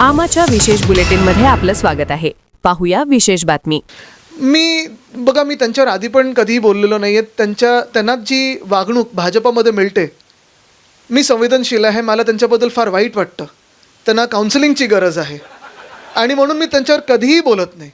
आमाच्या विशेष बुलेटिनमध्ये आपलं स्वागत आहे. पाहूया विशेष बातमी. मी बघा मी त्यांच्यावर आधी पण कधीही बोललेलो नाही आहे त्यांच्या त्यांना जी वागणूक भाजपामध्ये मिळते मी संवेदनशील आहे मला त्यांच्याबद्दल फार वाईट वाटतं. त्यांना काउन्सिलिंगची गरज आहे. आणि म्हणून मी त्यांच्यावर कधीही बोलत नाही.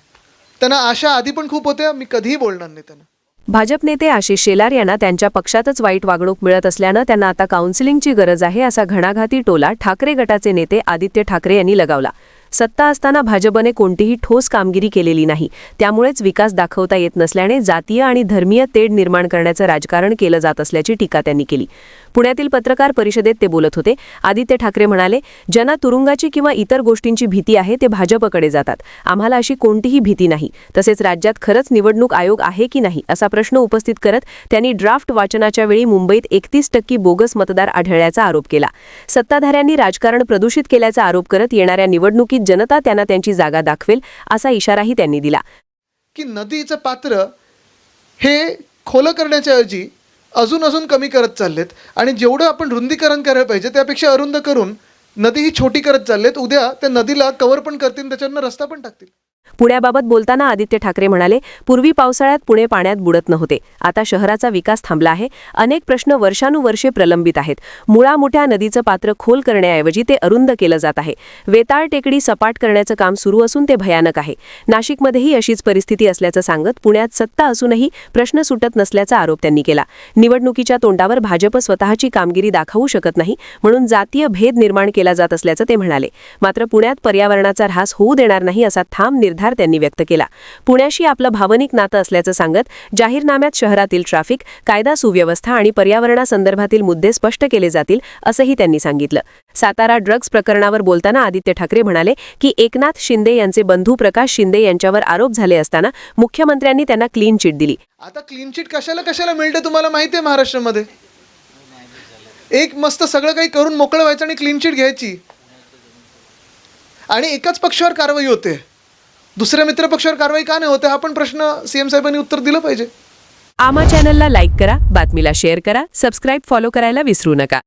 त्यांना आशा आधी पण खूप होत्या मी कधीही बोलणार नाही त्यांना. भाजप नेते आशिष शेलार यांना त्यांच्या पक्षातच वाईट वागणूक मिळत असल्यानं त्यांना आता काउन्सिलिंगची गरज आहे असा घणाघाती टोला ठाकरे गटाचे नेते आदित्य ठाकरे यांनी लगावला. सत्ता असताना भाजपने कोणतीही ठोस कामगिरी केलेली नाही. त्यामुळेच विकास दाखवता येत नसल्याने जातीय आणि धर्मीय तेढ निर्माण करण्याचं राजकारण केलं जात असल्याची टीका त्यांनी केली. पुण्यातील पत्रकार परिषदेत ते बोलत होते. आदित्य ठाकरे म्हणाले ज्यांना तुरुंगाची किंवा इतर गोष्टींची भीती आहे ते भाजपकडे जातात. आम्हाला अशी कोणतीही भीती नाही. तसेच राज्यात खरंच निवडणूक आयोग आहे की नाही असा प्रश्न उपस्थित करत त्यांनी ड्राफ्ट वाचनाच्या वेळी मुंबईत एकतीस टक्के बोगस मतदार आढळल्याचा आरोप केला. सत्ताधाऱ्यांनी राजकारण प्रदूषित केल्याचा आरोप करत येणाऱ्या निवडणुकीत जनता त्यांना त्यांची जागा दाखवेल असा इशाराही त्यांनी दिला. की नदीचं पात्र हे खोलं करण्याच्याऐवजी अजून अजून कमी करत चाललेत आणि जेवढं आपण रुंदीकरण करायला पाहिजे त्यापेक्षा अरुंद करून नदी ही छोटी करत चाललेत. उद्या त्या नदीला कव्हर पण करतील त्याच्यावरनं रस्ता पण टाकतील. पुण्याबाबत बोलताना आदित्य ठाकरे म्हणाले पूर्वी पावसाळ्यात पुणे पाण्यात बुडत नव्हते. आता शहराचा विकास थांबला आहे. अनेक प्रश्न वर्षानुवर्षे प्रलंबित आहेत. मुळामुठ्या नदीचं पात्र खोल करण्याऐवजी ते अरुंद केलं जात आहे. वेताळ टेकडी सपाट करण्याचं काम सुरू असून ते भयानक आहे. नाशिकमध्येही अशीच परिस्थिती असल्याचं सांगत पुण्यात सत्ता असूनही प्रश्न सुटत नसल्याचा आरोप त्यांनी केला. निवडणुकीच्या तोंडावर भाजप स्वतःची कामगिरी दाखवू शकत नाही म्हणून जातीय भेद निर्माण केला जात असल्याचं ते म्हणाले. मात्र पुण्यात पर्यावरणाचा ऱ्हास होऊ देणार नाही असा थांब निर्धार त्यांनी व्यक्त केला. पुण्याशी आपलं भावनिक नातं असल्याचं सांगत जाहीरनाम्यात शहरातील ट्रॅफिक कायदा सुव्यवस्था आणि पर्यावरणासंदर्भातील मुद्दे स्पष्ट केले जातील असंही त्यांनी सांगितलं. सातारा ड्रग्ज प्रकरणावर बोलताना आदित्य ठाकरे म्हणाले की एकनाथ शिंदे यांचे बंधू प्रकाश शिंदे यांच्यावर आरोप झाले असताना मुख्यमंत्र्यांनी त्यांना क्लीन चिट दिली. आता क्लीन चिट कशाला कशाला मिळते तुम्हाला माहिती आहे महाराष्ट्रामध्ये? एक मस्त सगळं काही करून मोकळं व्हायचं आणि क्लीन चिट घ्यायची. आणि एकाच पक्षावर कारवाई होते. दुसऱ्या मित्र पक्षावर कारवाई का नाही होते हा पण प्रश्न सीएम साहेबांनी उत्तर दिलं पाहिजे. आमा चॅनलला लाईक करा बातमीला शेअर करा सबस्क्राईब फॉलो करायला विसरू नका.